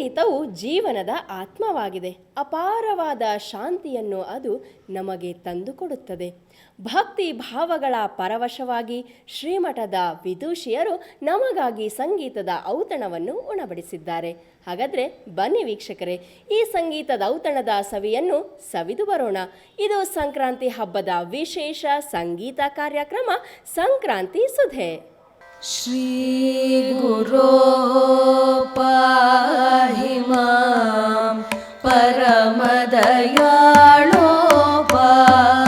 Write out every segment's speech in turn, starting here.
ಸಂಗೀತವು ಜೀವನದ ಆತ್ಮವಾಗಿದೆ. ಅಪಾರವಾದ ಶಾಂತಿಯನ್ನು ಅದು ನಮಗೆ ತಂದುಕೊಡುತ್ತದೆ. ಭಕ್ತಿ ಭಾವಗಳ ಪರವಶವಾಗಿ ಶ್ರೀಮಠದ ವಿದೂಷಿಯರು ನಮಗಾಗಿ ಸಂಗೀತದ ಔತಣವನ್ನು ಉಣಬಡಿಸಿದ್ದಾರೆ. ಹಾಗಾದರೆ ಬನ್ನಿ ವೀಕ್ಷಕರೇ, ಈ ಸಂಗೀತದ ಔತಣದ ಸವಿಯನ್ನು ಸವಿದು ಬರೋಣ. ಇದು ಸಂಕ್ರಾಂತಿ ಹಬ್ಬದ ವಿಶೇಷ ಸಂಗೀತ ಕಾರ್ಯಕ್ರಮ, ಸಂಕ್ರಾಂತಿ ಸುಧೆ. श्रीगुरो पाहि मां परमदयाळो पाहि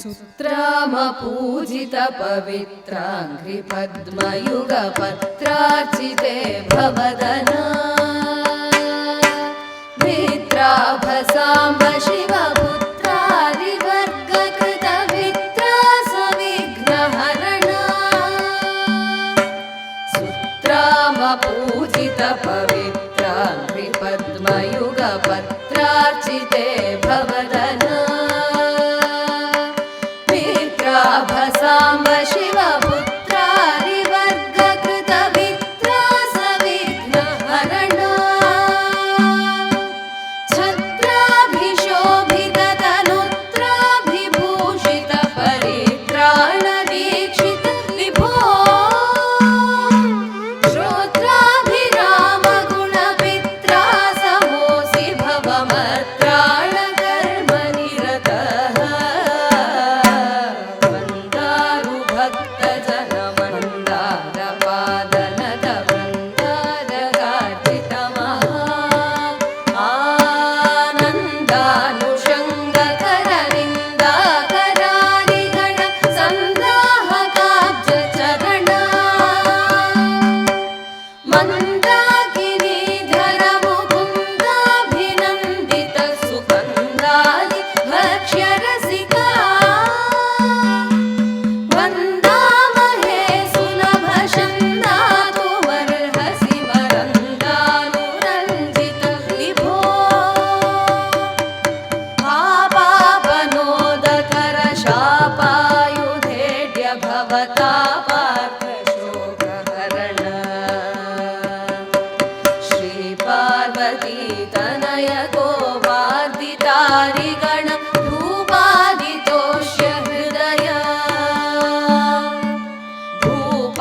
सुत्रामपूजितपवित्राङ्घ्रिपद्मयुगपत्रार्चिते भवदना। मित्राभसाम्ब शिवपुत्रारिवर्गकृतवित्रासविघ्नहरणा सुत्रामपूजितपवित्राङ्घ्रिपद्मयुगपत्रार्चिते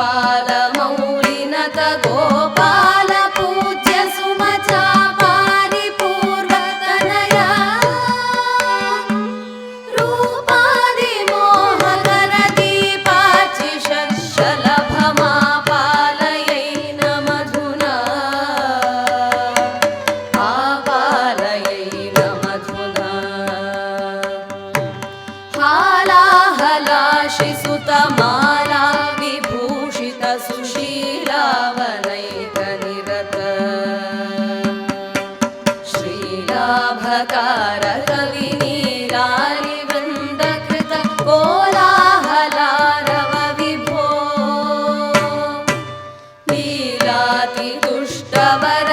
भूपालमौलिनत गोपाल पूज्य पारिपूर्वतनया रूपादिमोहकर दीपार्चिषशलभमापालयै न मधुना आपालयै न मधुना हालाहलाशिसुतमाला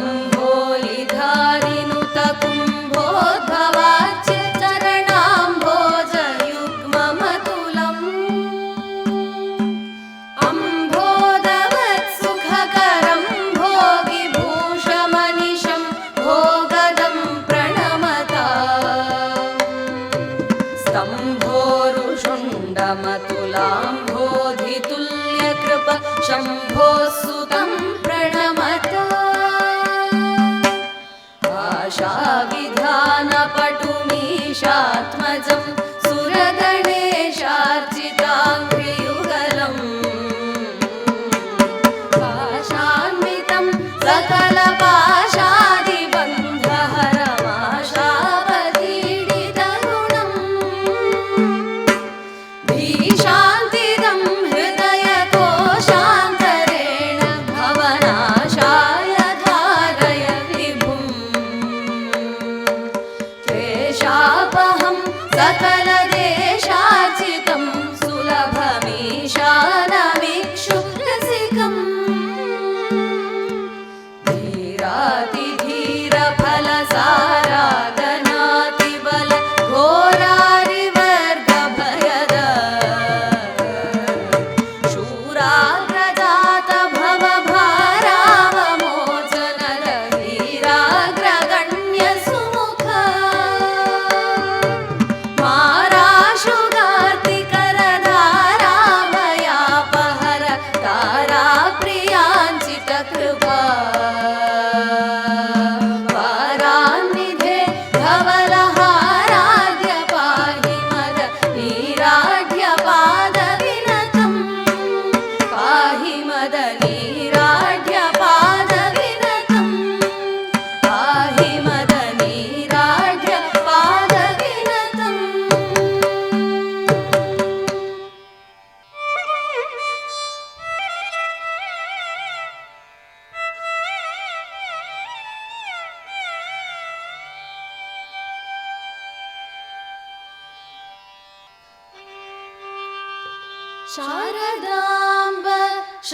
म्भोरिधानिनुतकुम्भोधवाचित्तरणाम्भोजयुग्मतुलम् अम्भोधवत्सुखकरम्भोगिभूषमनिशं भोगदं प्रणमता। शम्भोरुषुण्डमतुलाम्भोधितुल्यकृप शम्भो सुतम् विधानपटुमीशात्मजम्।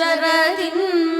അക്ഷരതിൻ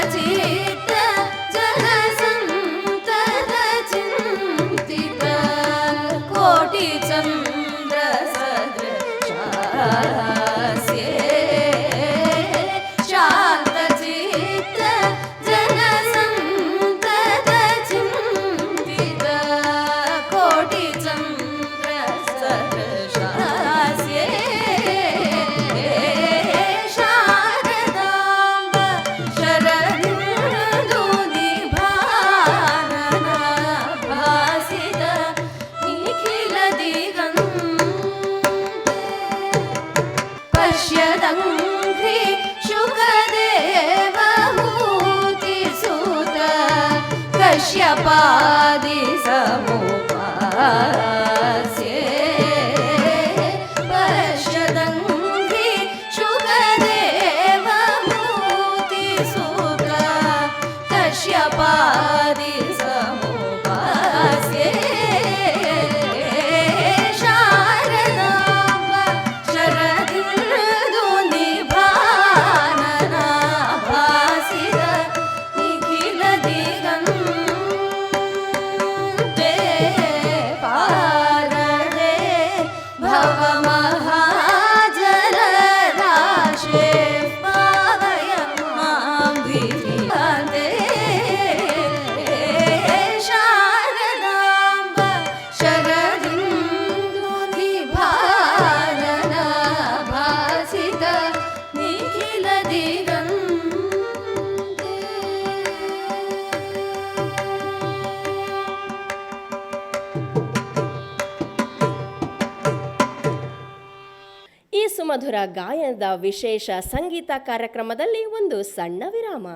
కశ్యపాది సముపా ಮಧುರ ಗಾಯನದ ವಿಶೇಷ ಸಂಗೀತ ಕಾರ್ಯಕ್ರಮದಲ್ಲಿ ಒಂದು ಸಣ್ಣ ವಿರಾಮ.